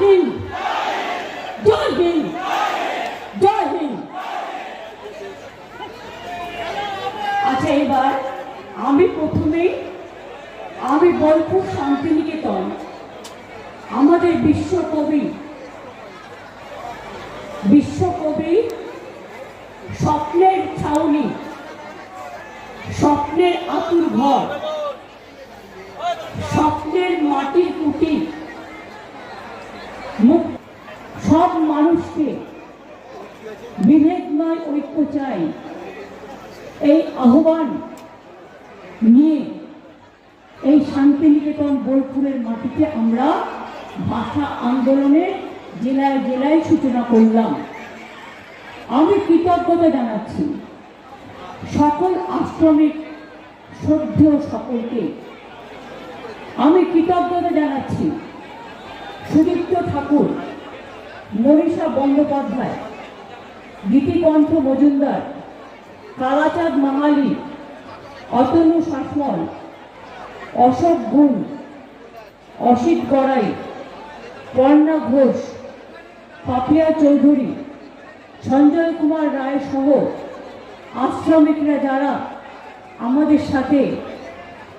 হিন্দ জয় হিন্দ জয় হিন্দ আচ্ছা এবার আমি প্রথমেই, আমি বোলপুর শান্তিনিকেতন, আমাদের বিশ্বকবি বিশ্বকবি স্বপ্নের ছাউনি, স্বপ্নের আতুর ঘর স্বপ্নের মাটির কুটি মুখ সব মানুষকে বিভেদময় ঐক্য চাই। এই আহ্বান নিয়ে এই শান্তিনিকেতন বোলপুরের মাটিতে আমরা ভাষা আন্দোলনের জেলায় জেলায় সূচনা করলাম। আমি কৃতজ্ঞতা জানাচ্ছি সকল আশ্রমিক শ্রদ্ধেয় সকলকে। আমি কৃতজ্ঞতা জানাচ্ছি সুদীপ্ত ঠাকুর, মনীষা বন্দ্যোপাধ্যায়, গীতিকণ্ঠ মজুমদার, কালাচাঁদ মাহালি, অতনু শাসমল, অশোক গুণ, অসিত গড়াই পর্ণা ঘোষ, পাপিয়া চৌধুরী, সঞ্জয় কুমার রায় সহ আশ্রমিকরা যারা আমাদের সাথে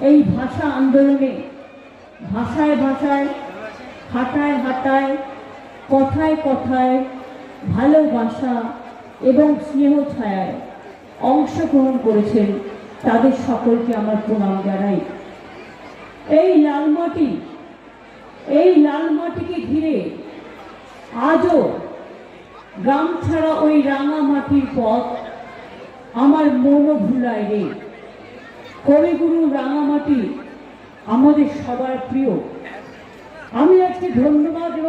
এই ভাষা আন্দোলনে ভাষায় ভাষায় হাঁটায় হাঁটায়, কথায় কথায় ভালোবাসা এবং স্নেহ ছায়ায় অংশগ্রহণ করেছেন তাদের সকলকে আমার প্রণাম জানাই। এই লাল মাটি, এই লাল মাটিকে ঘিরে আজও গ্রাম ছাড়া ওই রাঙা মাটির পথ আমার মনও ভুলায় রে। কবিগুরু রাঙামাটি আমাদের সবার প্রিয়। আমি আজকে ধন্যবাদ এবং